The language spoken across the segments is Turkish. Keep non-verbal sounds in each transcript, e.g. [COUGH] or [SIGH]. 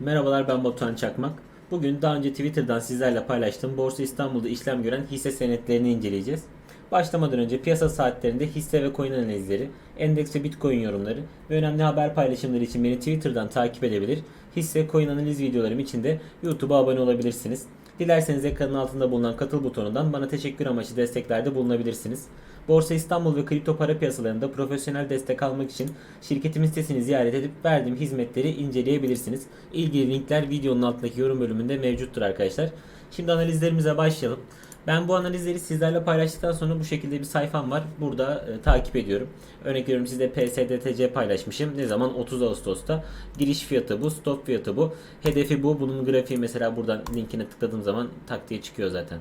Merhabalar ben Batuhan Çakmak. Bugün daha önce Twitter'dan sizlerle paylaştığım Borsa İstanbul'da işlem gören hisse senetlerini inceleyeceğiz. Başlamadan önce piyasa saatlerinde hisse ve coin analizleri, endeks ve bitcoin yorumları ve önemli haber paylaşımları için beni Twitter'dan takip edebilir. Hisse coin analiz videolarım için de YouTube'a abone olabilirsiniz. Dilerseniz ekranın altında bulunan katıl butonundan bana teşekkür amaçlı desteklerde bulunabilirsiniz. Borsa İstanbul ve kripto para piyasalarında profesyonel destek almak için şirketimin sitesini ziyaret edip verdiğim hizmetleri inceleyebilirsiniz. İlgili linkler videonun altındaki yorum bölümünde mevcuttur arkadaşlar. Şimdi analizlerimize başlayalım. Ben bu analizleri sizlerle paylaştıktan sonra bu şekilde bir sayfam var. Burada e, takip ediyorum. Örnek veriyorum sizde PSDTC paylaşmışım. Ne zaman? 30 Ağustos'ta. Giriş fiyatı bu, stop fiyatı bu. Hedefi bu. Bunun grafiği mesela buradan linkine tıkladığım zaman tak diye çıkıyor zaten.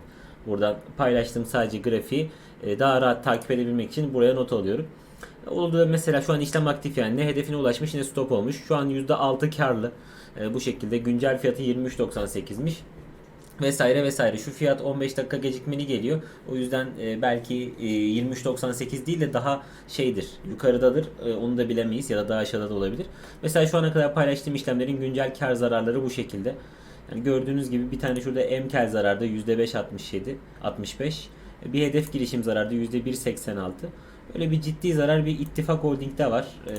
Buradan paylaştığım sadece grafiği e, daha rahat takip edebilmek için buraya not alıyorum. Oldu mesela şu an işlem aktif yani ne hedefine ulaşmış ne stop olmuş. Şu an %6 karlı. E, bu şekilde güncel fiyatı 23.98'miş vesaire vesaire. Şu fiyat 15 dakika gecikmeli geliyor. O yüzden e, belki e, 23.98 değil de daha şeydir. Yukarıdadır. E, onu da bilemeyiz ya da daha aşağıda da olabilir. Mesela şu ana kadar paylaştığım işlemlerin güncel kar zararları bu şekilde. Yani gördüğünüz gibi bir tane şurada emkel zararda %5.67 65. Bir hedef girişim zararda %1.86. Öyle bir ciddi zarar bir ittifak holdingde var. Ee,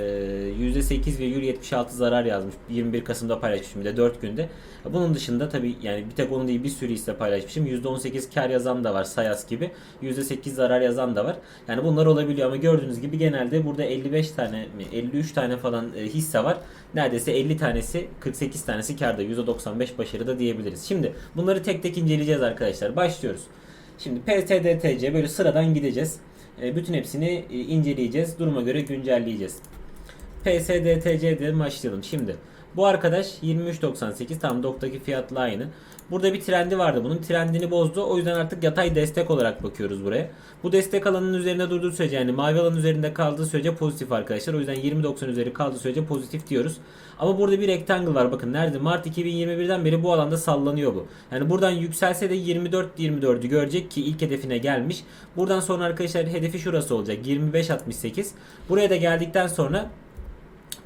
%8,76 zarar yazmış. 21 Kasım'da paylaşmışım bir de 4 günde. Bunun dışında tabii yani bir tek onu değil bir sürü hisse paylaşmışım. %18 kar yazan da var Sayas gibi. %8 zarar yazan da var. Yani bunlar olabiliyor ama gördüğünüz gibi genelde burada 55 tane mi 53 tane falan e, hisse var. Neredeyse 50 tanesi 48 tanesi karda %95 başarıda diyebiliriz. Şimdi bunları tek tek inceleyeceğiz arkadaşlar. Başlıyoruz. Şimdi PSDTC böyle sıradan gideceğiz. E, Bütün hepsini e, inceleyeceğiz. Duruma göre güncelleyeceğiz. PSDTC'den başlayalım. Şimdi bu arkadaş 23.98 tam doktaki fiyatla aynı. Burada bir trendi vardı. Bunun trendini bozdu. O yüzden artık yatay destek olarak bakıyoruz buraya. Bu destek alanının üzerinde durduğu sürece yani mavi alanın üzerinde kaldığı sürece pozitif arkadaşlar. O yüzden 20.90 üzeri kaldığı sürece pozitif diyoruz. Ama burada bir rectangle var. Bakın nerede? Mart 2021'den beri bu alanda sallanıyor bu. Yani buradan yükselse de 24-24'ü görecek ki ilk hedefine gelmiş. Buradan sonra arkadaşlar hedefi şurası olacak. 25.68. Buraya da geldikten sonra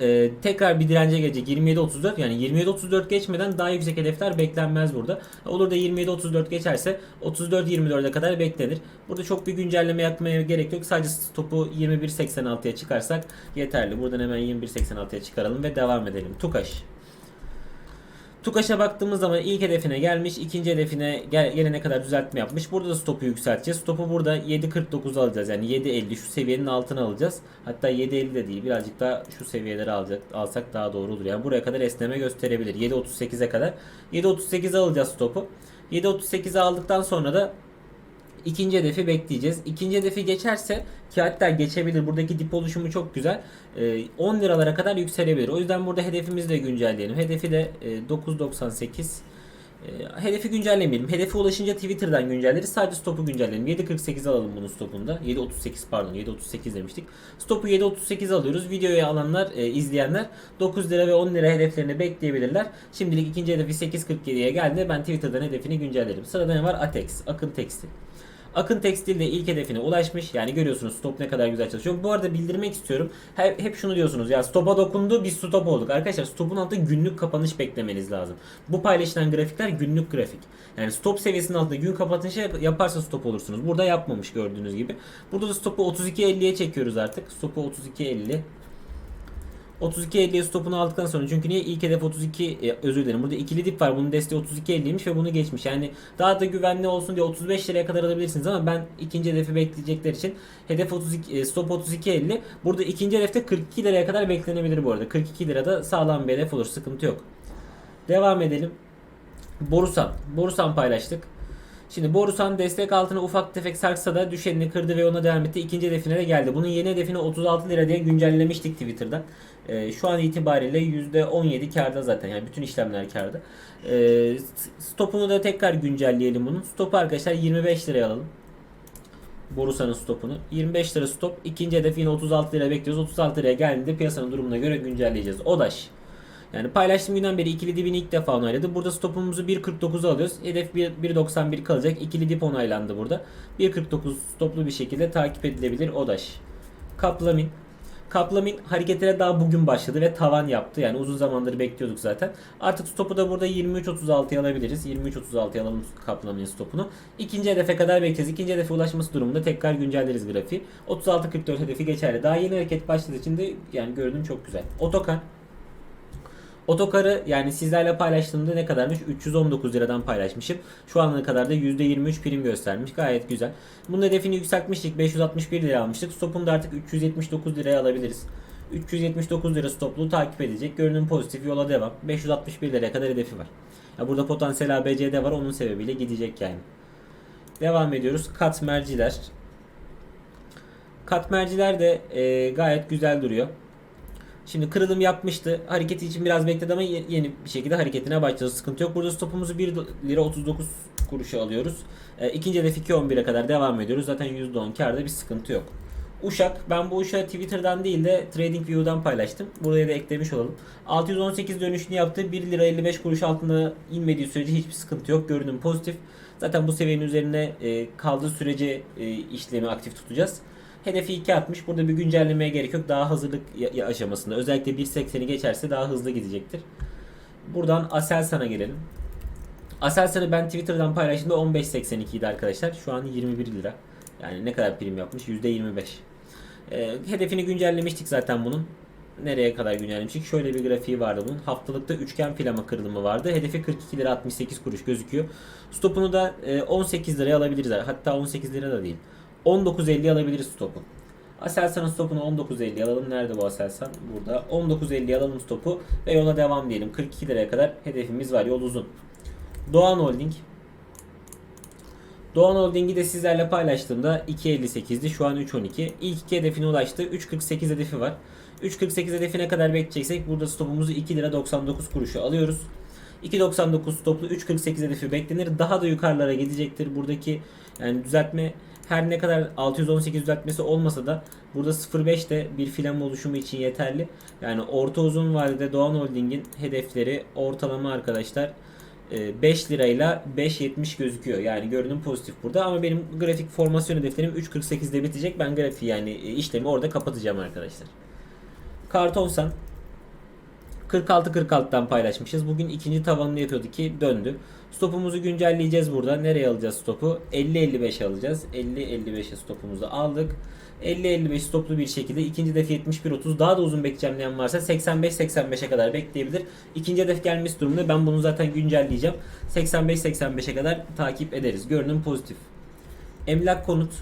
ee, tekrar bir dirence gelecek 27-34 yani 27-34 geçmeden daha yüksek hedefler beklenmez burada. Olur da 27-34 geçerse 34-24'e kadar beklenir. Burada çok bir güncelleme yapmaya gerek yok. Sadece topu 21.86'ya çıkarsak yeterli. Buradan hemen 21.86'ya çıkaralım ve devam edelim. Tukaş. Tukaş'a baktığımız zaman ilk hedefine gelmiş, ikinci hedefine gel gelene kadar düzeltme yapmış. Burada da stopu yükselteceğiz. Stopu burada 7.49 alacağız. Yani 7.50 şu seviyenin altına alacağız. Hatta 7.50 de değil. Birazcık daha şu seviyeleri alacak, alsak daha doğru olur. Yani buraya kadar esneme gösterebilir. 7.38'e kadar. 7.38 alacağız stopu. 7.38'e aldıktan sonra da İkinci hedefi bekleyeceğiz. İkinci hedefi geçerse ki hatta geçebilir. Buradaki dip oluşumu çok güzel. Ee, 10 liralara kadar yükselebilir. O yüzden burada hedefimizi de güncelleyelim. Hedefi de e, 9.98 e, hedefi güncellemeyelim. Hedefe ulaşınca Twitter'dan güncelleriz. Sadece stopu güncelleyelim. 7.48 alalım bunun stopunda. 7.38 pardon 7.38 demiştik. Stopu 7.38 alıyoruz. Videoyu alanlar, e, izleyenler 9 lira ve 10 lira hedeflerini bekleyebilirler. Şimdilik ikinci hedefi 8.47'ye geldi. Ben Twitter'dan hedefini güncellerim. Sırada ne var? Atex, Akın Tekstil. Akın Tekstil de ilk hedefine ulaşmış. Yani görüyorsunuz stop ne kadar güzel çalışıyor. Bu arada bildirmek istiyorum. Hep, hep şunu diyorsunuz ya stopa dokundu biz stop olduk. Arkadaşlar stopun altında günlük kapanış beklemeniz lazım. Bu paylaşılan grafikler günlük grafik. Yani stop seviyesinin altında gün kapanışı yaparsa stop olursunuz. Burada yapmamış gördüğünüz gibi. Burada da stopu 32.50'ye çekiyoruz artık. Stopu 32.50. 32.50'ye stopunu aldıktan sonra çünkü niye ilk hedef 32 e, özür dilerim. Burada ikili dip var. Bunun desteği 32.50'ymiş ve bunu geçmiş. Yani daha da güvenli olsun diye 35 liraya kadar alabilirsiniz ama ben ikinci hedefi bekleyecekler için hedef 32 e, stop 32.50 burada ikinci hedefte 42 liraya kadar beklenebilir bu arada. 42 lirada sağlam bir hedef olur. Sıkıntı yok. Devam edelim. Borusan. Borusan paylaştık. Şimdi Borusan destek altına ufak tefek sarksa da düşenini kırdı ve ona devam etti. İkinci hedefine de geldi. Bunun yeni hedefini 36 lira diye güncellemiştik Twitter'dan. Ee, şu an itibariyle %17 karda zaten. Yani bütün işlemler karda. Ee, stopunu da tekrar güncelleyelim bunun. Stopu arkadaşlar 25 liraya alalım. Borusan'ın stopunu. 25 lira stop. İkinci hedef yine 36 lira bekliyoruz. 36 liraya geldiğinde piyasanın durumuna göre güncelleyeceğiz. ODAŞ. Yani paylaştığım günden beri ikili dibini ilk defa onayladı. Burada stopumuzu 1.49'a alıyoruz. Hedef 1.91 kalacak. İkili dip onaylandı burada. 1.49 stoplu bir şekilde takip edilebilir ODAŞ. Kaplamin. Kaplamin hareketlere daha bugün başladı ve tavan yaptı. Yani uzun zamandır bekliyorduk zaten. Artık stopu da burada 23.36'ya alabiliriz. 23.36'ya alalım Kaplamin'in stopunu. İkinci hedefe kadar bekleyeceğiz. İkinci hedefe ulaşması durumunda tekrar güncelleriz grafiği. 36.44 hedefi geçerli. Daha yeni hareket başladığı için de yani görünüm çok güzel. Otokan Otokarı yani sizlerle paylaştığımda ne kadarmış? 319 liradan paylaşmışım. Şu ana kadar da %23 prim göstermiş. Gayet güzel. Bunun hedefini yükseltmiştik. 561 lira almıştık. Stopunu da artık 379 liraya alabiliriz. 379 lira stoplu takip edecek. Görünüm pozitif yola devam. 561 liraya kadar hedefi var. Ya burada potansiyel ABC'de var. Onun sebebiyle gidecek yani. Devam ediyoruz. Kat merciler. Kat merciler de e, gayet güzel duruyor. Şimdi kırılım yapmıştı. Hareketi için biraz bekledi ama ye- yeni bir şekilde hareketine başladı. Sıkıntı yok. Burada stopumuzu 1 lira 39 kuruşa alıyoruz. E, ikinci hedef 2.11'e kadar devam ediyoruz. Zaten %10 karda bir sıkıntı yok. Uşak. Ben bu uşağı Twitter'dan değil de TradingView'dan paylaştım. Buraya da eklemiş olalım. 618 dönüşünü yaptı. 1 lira 55 kuruş altında inmediği sürece hiçbir sıkıntı yok. Görünüm pozitif. Zaten bu seviyenin üzerine e, kaldığı sürece e, işlemi aktif tutacağız. Hedefi 2 atmış. Burada bir güncellemeye gerek yok. Daha hazırlık aşamasında. Özellikle 1.80'i geçerse daha hızlı gidecektir. Buradan Aselsan'a gelelim. Aselsan'ı ben Twitter'dan paylaştığımda 15.82 idi arkadaşlar. Şu an 21 lira. Yani ne kadar prim yapmış? %25. Ee, hedefini güncellemiştik zaten bunun. Nereye kadar güncellemiştik? Şöyle bir grafiği vardı bunun. Haftalıkta üçgen plama kırılımı vardı. Hedefi 42 lira 68 kuruş gözüküyor. Stopunu da e, 18 liraya alabiliriz. Hatta 18 lira da değil. 19.50 alabiliriz stopu. Aselsan'ın stopunu 19.50 alalım. Nerede bu Aselsan? Burada. 19.50 alalım stopu ve yola devam diyelim. 42 liraya kadar hedefimiz var. Yol uzun. Doğan Holding. Doğan Holding'i de sizlerle paylaştığımda 2.58'di. Şu an 3.12. İlk iki hedefine ulaştı. 3.48 hedefi var. 3.48 hedefine kadar bekleyeceksek burada stopumuzu 2 lira 99 kuruşu alıyoruz. 2.99 stoplu 3.48 hedefi beklenir. Daha da yukarılara gidecektir. Buradaki yani düzeltme her ne kadar 618 düzeltmesi olmasa da burada 0.5 de bir filan oluşumu için yeterli. Yani orta uzun vadede Doğan Holding'in hedefleri ortalama arkadaşlar e, 5 lirayla 5.70 gözüküyor. Yani görünüm pozitif burada ama benim grafik formasyon hedeflerim 3.48'de bitecek. Ben grafiği yani e, işlemi orada kapatacağım arkadaşlar. Kartonsan 46-46'dan paylaşmışız. Bugün ikinci tavanını yapıyordu ki döndü. Stopumuzu güncelleyeceğiz burada. Nereye alacağız stopu? 50-55 alacağız. 50-55'e stopumuzu aldık. 50-55 stoplu bir şekilde ikinci hedef 71-30 daha da uzun bekleyeceğim varsa 85-85'e kadar bekleyebilir. İkinci hedef gelmesi durumunda ben bunu zaten güncelleyeceğim. 85-85'e kadar takip ederiz. Görünüm pozitif. Emlak konut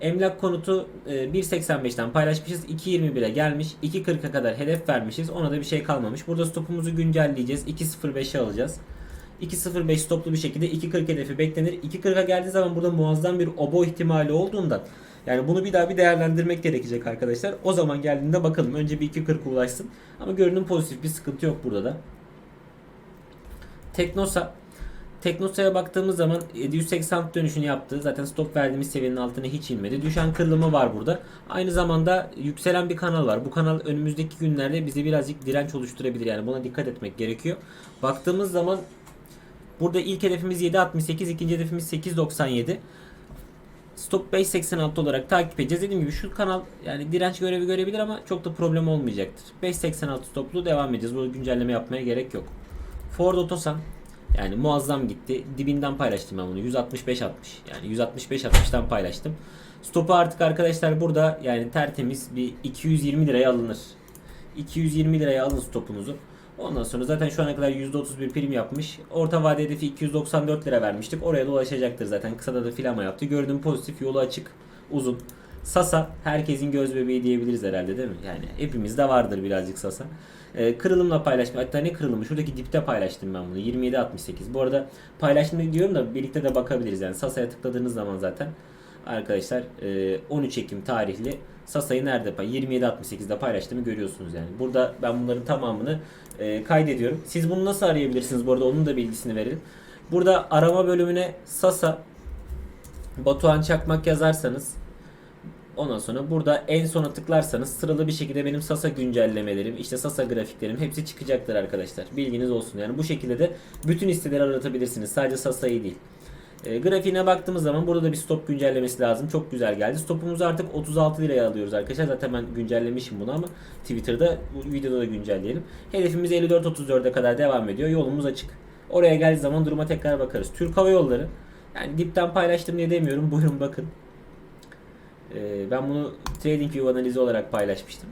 Emlak konutu e, 1.85'ten paylaşmışız. 2.21'e gelmiş. 2.40'a kadar hedef vermişiz. Ona da bir şey kalmamış. Burada stopumuzu güncelleyeceğiz. 2.05'e alacağız. 2.05 stoplu bir şekilde 2.40 hedefi beklenir. 2.40'a geldiği zaman burada muazzam bir obo ihtimali olduğundan yani bunu bir daha bir değerlendirmek gerekecek arkadaşlar. O zaman geldiğinde bakalım. Önce bir 2.40'a ulaşsın. Ama görünüm pozitif bir sıkıntı yok burada da. Teknosa Teknosa'ya baktığımız zaman 780 dönüşünü yaptı. Zaten stop verdiğimiz seviyenin altına hiç inmedi. Düşen kırılımı var burada. Aynı zamanda yükselen bir kanal var. Bu kanal önümüzdeki günlerde bize birazcık direnç oluşturabilir. Yani buna dikkat etmek gerekiyor. Baktığımız zaman burada ilk hedefimiz 7.68, ikinci hedefimiz 8.97. Stop 5.86 olarak takip edeceğiz. Dediğim gibi şu kanal yani direnç görevi görebilir ama çok da problem olmayacaktır. 5.86 stoplu devam edeceğiz. Burada güncelleme yapmaya gerek yok. Ford Otosan yani muazzam gitti. Dibinden paylaştım ben bunu. 165 60. Yani 165 60'tan paylaştım. Stopu artık arkadaşlar burada yani tertemiz bir 220 liraya alınır. 220 liraya alın stopunuzu. Ondan sonra zaten şu ana kadar %31 prim yapmış. Orta vade hedefi 294 lira vermiştik. Oraya da ulaşacaktır zaten. Kısada da filama yaptı. Gördüğüm pozitif yolu açık. Uzun. Sasa herkesin göz bebeği diyebiliriz herhalde değil mi? Yani hepimizde vardır birazcık Sasa. Ee, kırılımla paylaşma. Hatta ne kırılımı? Şuradaki dipte paylaştım ben bunu. 27.68. Bu arada paylaştım diyorum da birlikte de bakabiliriz. Yani Sasa'ya tıkladığınız zaman zaten arkadaşlar e, 13 Ekim tarihli Sasa'yı nerede pay 27.68'de paylaştığımı görüyorsunuz yani. Burada ben bunların tamamını e, kaydediyorum. Siz bunu nasıl arayabilirsiniz bu arada onun da bilgisini verelim. Burada arama bölümüne Sasa Batuhan Çakmak yazarsanız Ondan sonra burada en sona tıklarsanız sıralı bir şekilde benim Sasa güncellemelerim, işte Sasa grafiklerim hepsi çıkacaktır arkadaşlar. Bilginiz olsun. Yani bu şekilde de bütün hisseleri aratabilirsiniz. Sadece Sasa'yı değil. E, grafiğine baktığımız zaman burada da bir stop güncellemesi lazım. Çok güzel geldi. Stopumuzu artık 36 liraya alıyoruz arkadaşlar. Zaten ben güncellemişim bunu ama Twitter'da bu videoda da güncelleyelim. Hedefimiz 54-34'e kadar devam ediyor. Yolumuz açık. Oraya geldiği zaman duruma tekrar bakarız. Türk Hava Yolları yani dipten paylaştım diye demiyorum. [LAUGHS] Buyurun bakın. E, ben bunu TradingView analizi olarak paylaşmıştım.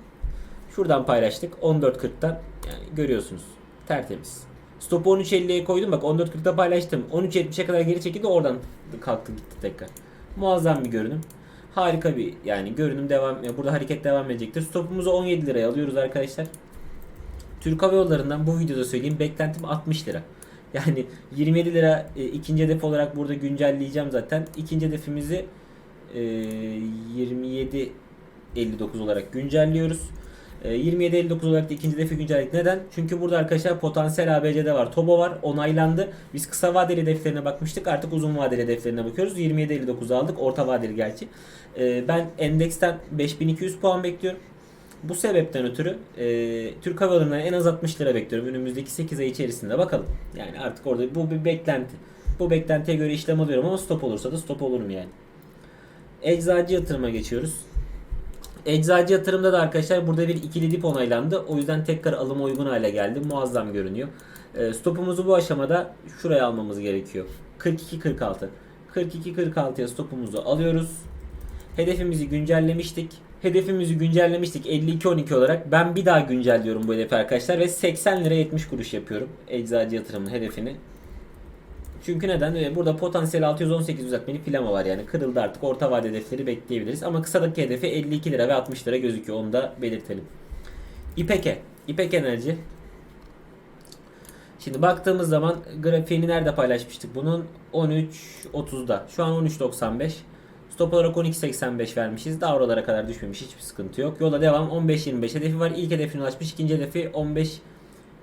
Şuradan paylaştık. 14.40'tan yani görüyorsunuz. Tertemiz. Stopu 13.50'ye koydum. Bak 14.40'da paylaştım. 13.70'e kadar geri çekildi. Oradan kalktı gitti tekrar. Muazzam bir görünüm. Harika bir yani görünüm devam ya burada hareket devam edecektir. Stopumuzu 17 liraya alıyoruz arkadaşlar. Türk Hava Yolları'ndan bu videoda söyleyeyim beklentim 60 lira. Yani 27 lira e, ikinci hedef olarak burada güncelleyeceğim zaten. İkinci hedefimizi e, 27 59 olarak güncelliyoruz. E, 27.59 olarak da ikinci hedefi güncelledik. Neden? Çünkü burada arkadaşlar potansiyel ABC'de var. TOBO var. Onaylandı. Biz kısa vadeli hedeflerine bakmıştık. Artık uzun vadeli hedeflerine bakıyoruz. 27.59 aldık. Orta vadeli gerçi. E, ben endeksten 5200 puan bekliyorum. Bu sebepten ötürü e, Türk Hava Yolları'ndan en az 60 lira bekliyorum. Önümüzdeki 8 ay içerisinde bakalım. Yani artık orada bu bir beklenti. Bu beklentiye göre işlem alıyorum ama stop olursa da stop olurum yani. Eczacı yatırıma geçiyoruz. Eczacı yatırımda da arkadaşlar burada bir ikili dip onaylandı. O yüzden tekrar alıma uygun hale geldi. Muazzam görünüyor. E, stopumuzu bu aşamada şuraya almamız gerekiyor. 42-46. 42-46'ya stopumuzu alıyoruz. Hedefimizi güncellemiştik. Hedefimizi güncellemiştik 52-12 olarak. Ben bir daha güncelliyorum bu hedefi arkadaşlar ve 80 lira 70 kuruş yapıyorum. Eczacı yatırımının hedefini. Çünkü neden? Burada potansiyel 618 düzeltmeli plama var yani. Kırıldı artık. Orta vade hedefleri bekleyebiliriz. Ama kısadaki hedefi 52 lira ve 60 lira gözüküyor. Onu da belirtelim. İpeke. İpek Enerji. Şimdi baktığımız zaman grafiğini nerede paylaşmıştık? Bunun 13.30'da. Şu an 13.95. Stop olarak 12.85 vermişiz. Daha oralara kadar düşmemiş. Hiçbir sıkıntı yok. Yola devam. 15.25 hedefi var. İlk hedefine ulaşmış. İkinci hedefi 15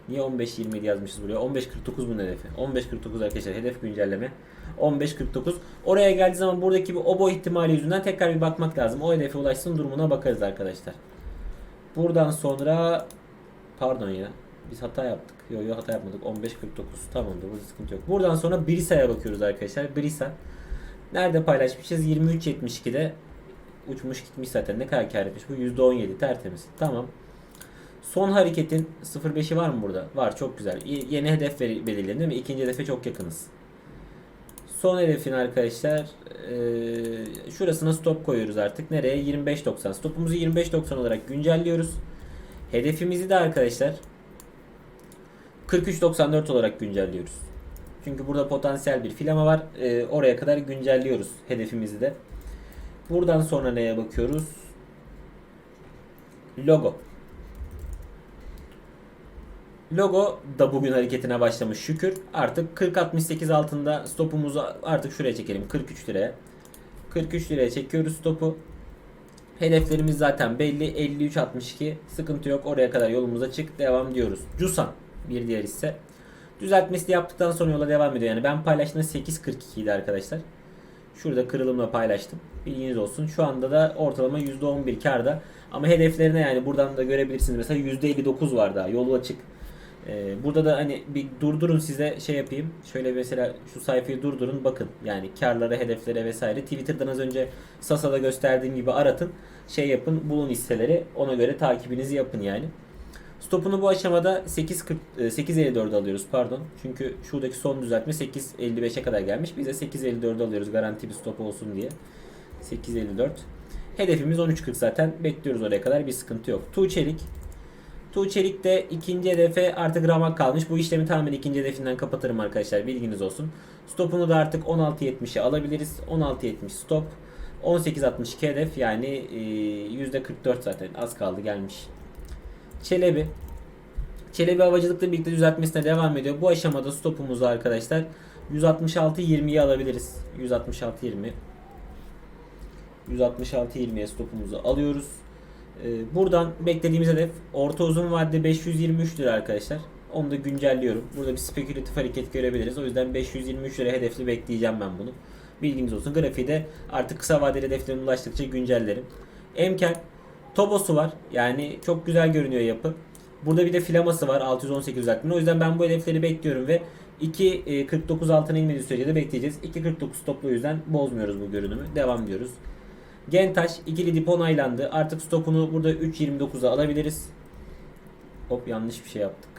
Niye 15-27 yazmışız buraya? 15-49 bunun hedefi. 15-49 arkadaşlar hedef güncelleme. 15-49. Oraya geldiği zaman buradaki bir obo ihtimali yüzünden tekrar bir bakmak lazım. O hedefe ulaşsın durumuna bakarız arkadaşlar. Buradan sonra pardon ya. Biz hata yaptık. Yok yok hata yapmadık. 15-49 tamamdır. Burada sıkıntı yok. Buradan sonra Brisa'ya bakıyoruz arkadaşlar. Brisa. Nerede paylaşmışız? 23.72'de uçmuş gitmiş zaten. Ne kadar kar etmiş? Bu %17 tertemiz. Tamam. Son hareketin 0.5'i var mı burada? Var çok güzel. Yeni hedef belirledim değil mi? İkinci hedefe çok yakınız. Son hedefin arkadaşlar eee, şurasına stop koyuyoruz artık. Nereye? 25.90. Stopumuzu 25.90 olarak güncelliyoruz. Hedefimizi de arkadaşlar 43.94 olarak güncelliyoruz. Çünkü burada potansiyel bir filama var. Eee, oraya kadar güncelliyoruz hedefimizi de. Buradan sonra neye bakıyoruz? Logo. Logo da bugün hareketine başlamış şükür. Artık 40-68 altında stopumuzu artık şuraya çekelim 43 liraya. 43 liraya çekiyoruz stopu. Hedeflerimiz zaten belli 53-62 sıkıntı yok oraya kadar yolumuz açık devam diyoruz. Cusan bir diğer hisse. Düzeltmesini yaptıktan sonra yola devam ediyor. Yani ben paylaştığımda 8.42 idi arkadaşlar. Şurada kırılımla paylaştım. Bilginiz olsun. Şu anda da ortalama %11 karda. Ama hedeflerine yani buradan da görebilirsiniz. Mesela %59 var daha. Yolu açık. Ee, burada da hani bir durdurun size şey yapayım. Şöyle mesela şu sayfayı durdurun bakın. Yani karlara, hedeflere vesaire. Twitter'dan az önce Sasa'da gösterdiğim gibi aratın. Şey yapın, bulun hisseleri. Ona göre takibinizi yapın yani. Stopunu bu aşamada 8.40 e, 8.54 alıyoruz pardon. Çünkü şuradaki son düzeltme 8.55'e kadar gelmiş. Biz de 8.54 alıyoruz garanti bir stop olsun diye. 8.54. Hedefimiz 13.40 zaten. Bekliyoruz oraya kadar bir sıkıntı yok. Tuğçelik. Tuğçelik de ikinci hedefe artık ramak kalmış. Bu işlemi tamamen ikinci hedefinden kapatırım arkadaşlar. Bilginiz olsun. Stopunu da artık 16.70'e alabiliriz. 16.70 stop. 18.62 hedef yani e, %44 zaten az kaldı gelmiş. Çelebi. Çelebi havacılıkla birlikte düzeltmesine devam ediyor. Bu aşamada stopumuzu arkadaşlar 166.20'ye alabiliriz. 166.20 166.20'ye stopumuzu alıyoruz. Ee, buradan beklediğimiz hedef orta uzun vadede 523 lira arkadaşlar. Onu da güncelliyorum. Burada bir spekülatif hareket görebiliriz. O yüzden 523 lira hedefli bekleyeceğim ben bunu. Bilginiz olsun. Grafiği de artık kısa vadeli hedeflerine ulaştıkça güncellerim. Emkel Tobosu var. Yani çok güzel görünüyor yapı. Burada bir de filaması var 618 düzeltmenin. O yüzden ben bu hedefleri bekliyorum ve 2 e, 49 altına inmediği sürece de bekleyeceğiz. 2.49 stoplu yüzden bozmuyoruz bu görünümü. Devam diyoruz. Gentaş ikili dip onaylandı. Artık stopunu burada 3.29'a alabiliriz. Hop yanlış bir şey yaptık.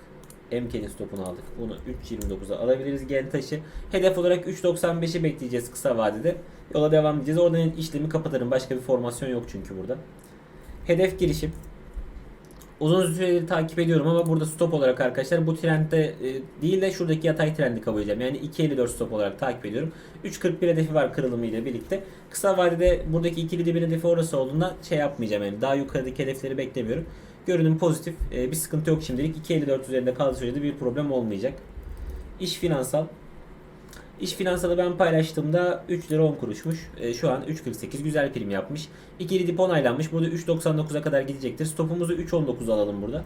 MK'nin stopunu aldık. Bunu 3.29'a alabiliriz Gentaş'ı. Hedef olarak 3.95'i bekleyeceğiz kısa vadede. Yola devam edeceğiz. Oradan işlemi kapatırım. Başka bir formasyon yok çünkü burada. Hedef girişim. Uzun süredir takip ediyorum ama burada stop olarak arkadaşlar bu trendde e, değil de şuradaki yatay trendi kabul edeceğim. Yani 2.54 stop olarak takip ediyorum. 3.41 hedefi var kırılımı ile birlikte. Kısa vadede buradaki ikili dibin hedefi orası olduğunda şey yapmayacağım yani daha yukarıdaki hedefleri beklemiyorum. Görünüm pozitif. E, bir sıkıntı yok şimdilik. 2.54 üzerinde kaldığı sürede bir problem olmayacak. İş finansal. İş finansalı ben paylaştığımda 3 lira 10 kuruşmuş. E, şu an 3.48 güzel prim yapmış. İkili dip onaylanmış. Burada 3.99'a kadar gidecektir. Stopumuzu 3.19 alalım burada.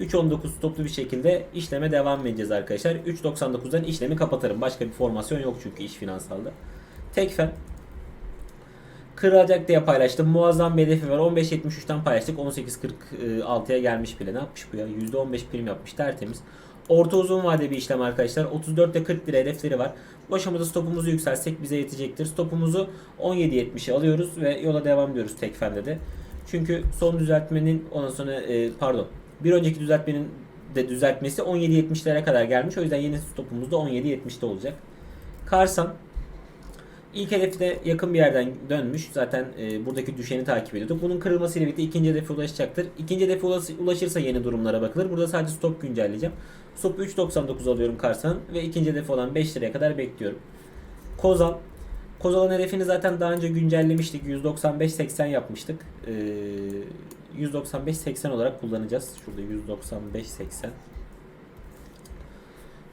3.19 stoplu bir şekilde işleme devam edeceğiz arkadaşlar. 3.99'dan işlemi kapatırım. Başka bir formasyon yok çünkü iş finansalda. Tekfen kırılacak diye paylaştım. Muazzam bir hedefi var. 15.73'ten paylaştık. 18.46'ya gelmiş bile. Ne yapmış bu ya? %15 prim yapmış. Tertemiz. Orta uzun vade bir işlem arkadaşlar. 34 ile 40 lira hedefleri var. Bu aşamada stopumuzu yükseltsek bize yetecektir. Stopumuzu 17.70'e alıyoruz ve yola devam ediyoruz Tekfen'de de. Çünkü son düzeltmenin ondan sonra e, pardon bir önceki düzeltmenin de düzeltmesi 17.70'lere kadar gelmiş. O yüzden yeni stopumuz da 17.70'te olacak. Karsan İlk hedefte yakın bir yerden dönmüş. Zaten e, buradaki düşeni takip ediyorduk. Bunun kırılmasıyla birlikte ikinci hedefe ulaşacaktır. İkinci hedefe ulaş- ulaşırsa yeni durumlara bakılır. Burada sadece stop güncelleyeceğim. Stop 3.99 alıyorum Karsan'ın ve ikinci hedefi olan 5 liraya kadar bekliyorum. Kozal. Kozal'ın hedefini zaten daha önce güncellemiştik. 195.80 yapmıştık. Ee, 195.80 olarak kullanacağız. Şurada 195.80.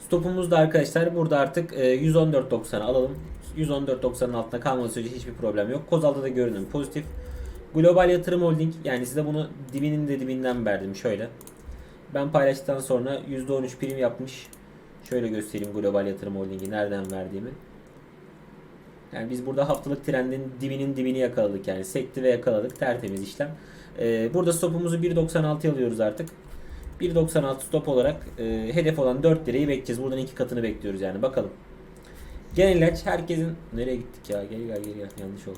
Stopumuz da arkadaşlar burada artık e, 114.90'a alalım. 114.90'ın altında kalmadığı sürece hiçbir problem yok. Kozal'da da görünüm pozitif. Global Yatırım Holding yani size bunu dibinin de dibinden verdim şöyle. Ben paylaştıktan sonra %13 prim yapmış. Şöyle göstereyim Global Yatırım Holding'i nereden verdiğimi. Yani biz burada haftalık trendin dibinin dibini yakaladık yani sekti ve yakaladık tertemiz işlem. Ee, burada stopumuzu 1.96'ya alıyoruz artık. 1.96 stop olarak e, hedef olan 4 lirayı bekleyeceğiz. Buradan iki katını bekliyoruz yani bakalım. Genel ilaç herkesin nereye gittik ya? Gel gel gel gel yanlış oldu.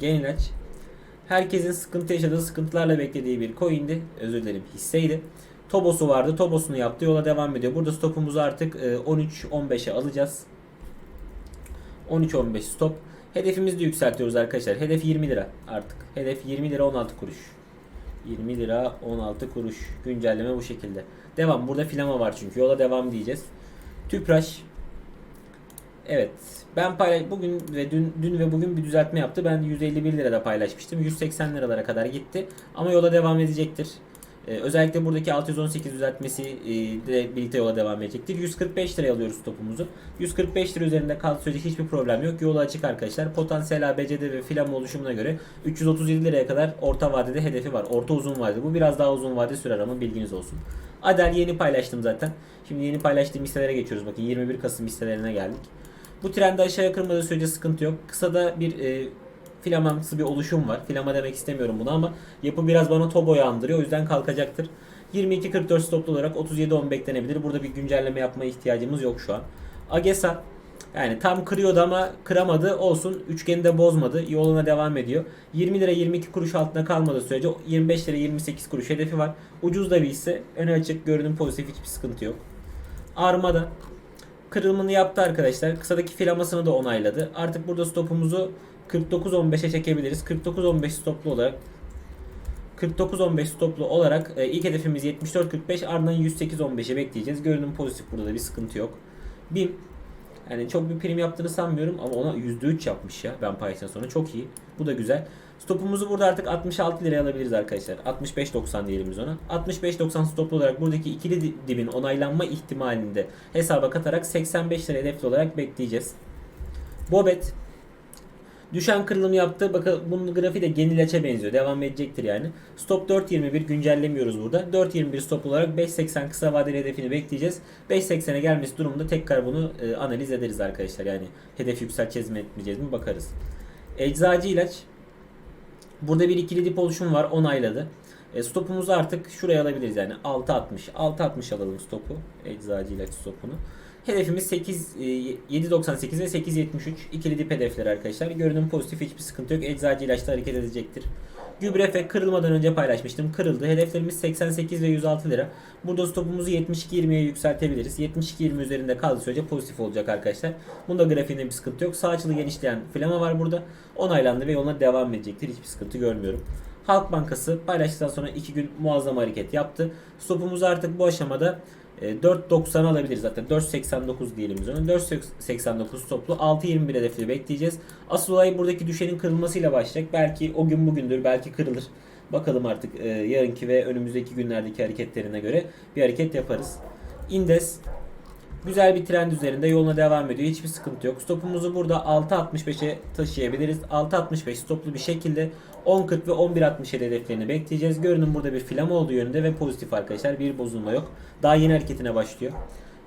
Genel ilaç herkesin sıkıntı yaşadığı sıkıntılarla beklediği bir coin'di. Özür dilerim hisseydi. Tobos'u vardı. Tobos'unu yaptı. Yola devam ediyor. Burada stopumuzu artık e, 13-15'e alacağız. 13-15 stop. Hedefimizi de yükseltiyoruz arkadaşlar. Hedef 20 lira artık. Hedef 20 lira 16 kuruş. 20 lira 16 kuruş. Güncelleme bu şekilde. Devam. Burada filama var çünkü. Yola devam diyeceğiz. Tüpraş. Evet. Ben paylaş bugün ve dün dün ve bugün bir düzeltme yaptı. Ben 151 lirada paylaşmıştım. 180 liralara kadar gitti. Ama yola devam edecektir. Ee, özellikle buradaki 618 düzeltmesi e, de birlikte yola devam edecektir. 145 liraya alıyoruz stopumuzu. 145 lira üzerinde kaldığı sürece hiçbir problem yok. Yola açık arkadaşlar. Potansiyel ABCD ve filan oluşumuna göre 337 liraya kadar orta vadede hedefi var. Orta uzun vadede. Bu biraz daha uzun vade sürer ama bilginiz olsun. Adel yeni paylaştım zaten. Şimdi yeni paylaştığım hisselere geçiyoruz. Bakın 21 Kasım hisselerine geldik. Bu trendi aşağıya kırmadığı sürece sıkıntı yok. Kısada bir e, filamansı bir oluşum var. Filama demek istemiyorum bunu ama yapı biraz bana Tobo'yu andırıyor. O yüzden kalkacaktır. 22.44 stoplu olarak 37.10 beklenebilir. Burada bir güncelleme yapma ihtiyacımız yok şu an. Agesa yani tam kırıyordu ama kıramadı. Olsun. Üçgeni de bozmadı. Yoluna devam ediyor. 20 lira 22 kuruş altında kalmadığı sürece 25 lira 28 kuruş hedefi var. Ucuz da bir hisse. Öne açık görünüm pozitif hiçbir sıkıntı yok. Armada kırılımını yaptı arkadaşlar. Kısadaki filamasını da onayladı. Artık burada stopumuzu 49.15'e çekebiliriz. 49.15 stoplu olarak 49.15 stoplu olarak e, ilk hedefimiz 74.45 ardından 108.15'e bekleyeceğiz. Görünüm pozitif burada da bir sıkıntı yok. BİM yani çok bir prim yaptığını sanmıyorum ama ona %3 yapmış ya ben paylaştıktan sonra çok iyi. Bu da güzel. Stopumuzu burada artık 66 liraya alabiliriz arkadaşlar. 65.90 diyelim biz ona. 65.90 stoplu olarak buradaki ikili di- dibin onaylanma ihtimalinde hesaba katarak 85 lira hedefli olarak bekleyeceğiz. Bobet Düşen kırılım yaptı. Bakın bunun grafiği de Genileç'e benziyor. Devam edecektir yani. Stop 4.21 güncellemiyoruz burada. 4.21 stop olarak 5.80 kısa vadeli hedefini bekleyeceğiz. 5.80'e gelmesi durumunda tekrar bunu e, analiz ederiz arkadaşlar. Yani hedef yükselteceğiz mi etmeyeceğiz mi bakarız. Eczacı ilaç. Burada bir ikili dip oluşum var. Onayladı. E, stopumuzu artık şuraya alabiliriz yani 6.60. 6.60 alalım stopu. Eczacı ilaç stopunu. Hedefimiz 8 e, 7.98 ve 8.73 ikili dip hedefleri arkadaşlar. Görünüm pozitif hiçbir sıkıntı yok. Eczacı ilaçla hareket edecektir. Gübre fe kırılmadan önce paylaşmıştım. Kırıldı. Hedeflerimiz 88 ve 106 lira. Burada stopumuzu 72.20'ye yükseltebiliriz. 72.20 üzerinde kaldığı sürece pozitif olacak arkadaşlar. Bunda grafiğinde bir sıkıntı yok. Sağ açılı genişleyen flama var burada. Onaylandı ve yoluna devam edecektir. Hiçbir sıkıntı görmüyorum. Halk Bankası paylaştıktan sonra 2 gün muazzam hareket yaptı. Stopumuzu artık bu aşamada e, 4.90 alabiliriz zaten. 4.89 diyelim biz ona. 4.89 stoplu 6.21 hedefleri bekleyeceğiz. Asıl olay buradaki düşenin kırılmasıyla başlayacak. Belki o gün bugündür belki kırılır. Bakalım artık e, yarınki ve önümüzdeki günlerdeki hareketlerine göre bir hareket yaparız. Indes Güzel bir trend üzerinde yoluna devam ediyor. Hiçbir sıkıntı yok. Stopumuzu burada 6.65'e taşıyabiliriz. 6.65 stoplu bir şekilde 10.40 ve 11.60 hedeflerini bekleyeceğiz. Görünüm burada bir flama olduğu yönünde ve pozitif arkadaşlar. Bir bozulma yok. Daha yeni hareketine başlıyor.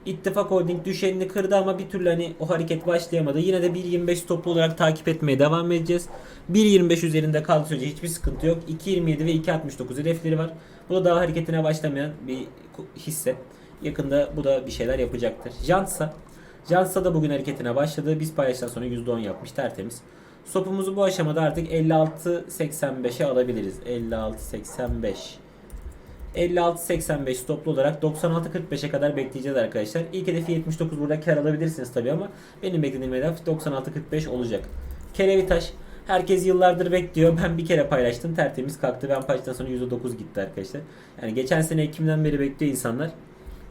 İttifak Holding düşenini kırdı ama bir türlü hani o hareket başlayamadı. Yine de 1.25 stoplu olarak takip etmeye devam edeceğiz. 1.25 üzerinde kaldığı sürece hiçbir sıkıntı yok. 2.27 ve 2.69 hedefleri var. Bu da daha hareketine başlamayan bir hisse. Yakında bu da bir şeyler yapacaktır. Jansa. Jansa da bugün hareketine başladı. Biz paylaştıktan sonra %10 yapmış tertemiz. Stopumuzu bu aşamada artık 56.85'e alabiliriz. 56.85. 56.85 stoplu olarak 96.45'e kadar bekleyeceğiz arkadaşlar. İlk hedefi 79 burada kar alabilirsiniz tabi ama benim beklediğim hedef 96.45 olacak. Kerevitaş Herkes yıllardır bekliyor. [LAUGHS] Ben bir kere paylaştım. Tertemiz kalktı. Ben paylaştıktan sonra %9 gitti arkadaşlar. Yani geçen sene Ekim'den beri bekliyor insanlar.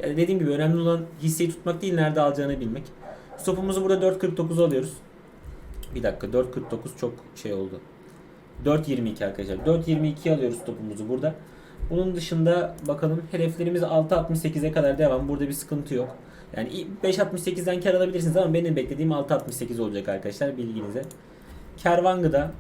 Yani dediğim gibi önemli olan hisseyi tutmak değil nerede alacağını bilmek. Stopumuzu burada 4.49 alıyoruz. Bir dakika 4.49 çok şey oldu. 4.22 arkadaşlar. 4.22 alıyoruz stopumuzu burada. Bunun dışında bakalım hedeflerimiz 6.68'e kadar devam. Burada bir sıkıntı yok. Yani 5.68'den kar alabilirsiniz ama benim beklediğim 6.68 olacak arkadaşlar bilginize. Kervangı'da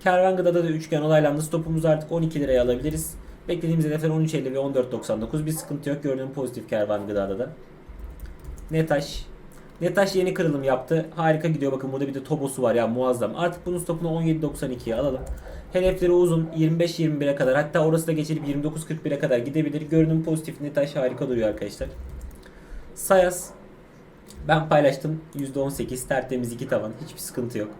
Kervangı'da da üçgen olaylandı. Stopumuzu artık 12 liraya alabiliriz. Beklediğimiz hedefler 13.50 ve 14.99. Bir sıkıntı yok. Gördüğüm pozitif kervan gıdada da. Netaş. Netaş yeni kırılım yaptı. Harika gidiyor. Bakın burada bir de Tobos'u var ya muazzam. Artık bunun stopunu 17.92'ye alalım. Hedefleri uzun. 25-21'e kadar. Hatta orası da geçilip 29.41'e kadar gidebilir. Görünüm pozitif. Netaş harika duruyor arkadaşlar. Sayas. Ben paylaştım. %18 tertemiz 2 tavan. Hiçbir sıkıntı yok.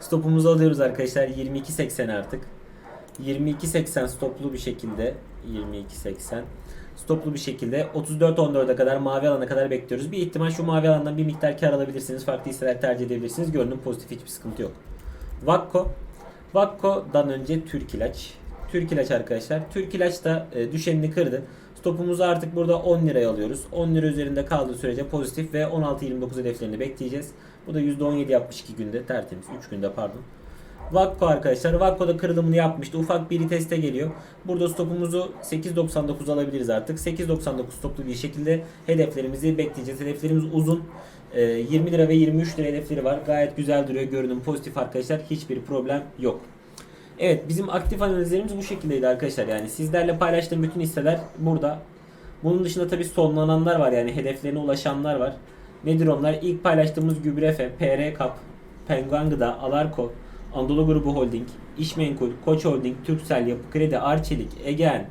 Stopumuzu alıyoruz arkadaşlar. 22.80 artık. 22.80 stoplu bir şekilde 22.80 stoplu bir şekilde 34.14'e kadar mavi alana kadar bekliyoruz. Bir ihtimal şu mavi alandan bir miktar kar alabilirsiniz. Farklı hisseler tercih edebilirsiniz. Görünüm pozitif hiçbir sıkıntı yok. Vakko Vakko'dan önce Türk İlaç. Türk İlaç arkadaşlar. Türk İlaç da e, düşenini kırdı. Stopumuzu artık burada 10 liraya alıyoruz. 10 lira üzerinde kaldığı sürece pozitif ve 16.29 hedeflerini bekleyeceğiz. Bu da %17 yapmış 2 günde tertemiz. 3 günde pardon. Vakko arkadaşlar. Vakko'da kırılımını yapmıştı. Ufak bir teste geliyor. Burada stopumuzu 8.99 alabiliriz artık. 8.99 stoplu bir şekilde hedeflerimizi bekleyeceğiz. Hedeflerimiz uzun. 20 lira ve 23 lira hedefleri var. Gayet güzel duruyor. Görünüm pozitif arkadaşlar. Hiçbir problem yok. Evet bizim aktif analizlerimiz bu şekildeydi arkadaşlar. Yani sizlerle paylaştığım bütün hisseler burada. Bunun dışında tabi sonlananlar var yani hedeflerine ulaşanlar var. Nedir onlar? İlk paylaştığımız Gübrefe, PR Kap, Penguin Gıda, Alarko, Anadolu Grubu Holding, İşmenkul, Koç Holding, Türksel Yapı Kredi, Arçelik, Egean,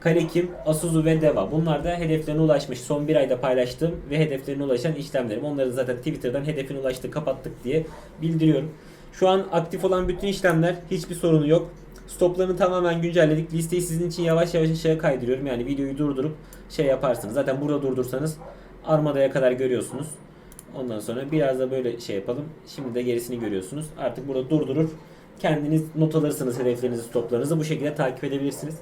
Kalekim, Asuzu ve Deva. Bunlar da hedeflerine ulaşmış. Son bir ayda paylaştığım ve hedeflerine ulaşan işlemlerim. Onları zaten Twitter'dan hedefine ulaştı kapattık diye bildiriyorum. Şu an aktif olan bütün işlemler hiçbir sorunu yok. Stoplarını tamamen güncelledik. Listeyi sizin için yavaş yavaş aşağıya kaydırıyorum. Yani videoyu durdurup şey yaparsınız. Zaten burada durdursanız Armada'ya kadar görüyorsunuz. Ondan sonra biraz da böyle şey yapalım. Şimdi de gerisini görüyorsunuz. Artık burada durdurur. Kendiniz not alırsınız hedeflerinizi, stoplarınızı. Bu şekilde takip edebilirsiniz.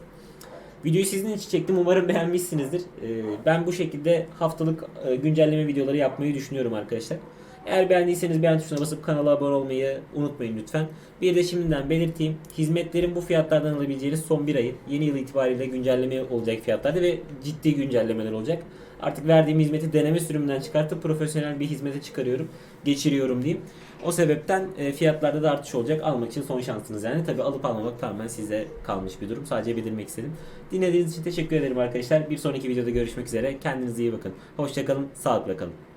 Videoyu sizin için çektim. Umarım beğenmişsinizdir. Ee, Ben bu şekilde haftalık e, güncelleme videoları yapmayı düşünüyorum arkadaşlar. Eğer beğendiyseniz beğen tuşuna basıp kanala abone olmayı unutmayın lütfen. Bir de şimdiden belirteyim. Hizmetlerin bu fiyatlardan alabileceğiniz son bir ayı yeni yıl itibariyle güncelleme olacak fiyatlarda ve ciddi güncellemeler olacak. Artık verdiğim hizmeti deneme sürümünden çıkartıp profesyonel bir hizmete çıkarıyorum, geçiriyorum diyeyim. O sebepten e, fiyatlarda da artış olacak. Almak için son şansınız yani. Tabi alıp almamak tamamen size kalmış bir durum. Sadece bildirmek istedim. Dinlediğiniz için teşekkür ederim arkadaşlar. Bir sonraki videoda görüşmek üzere. Kendinize iyi bakın. Hoşçakalın, sağlıkla kalın.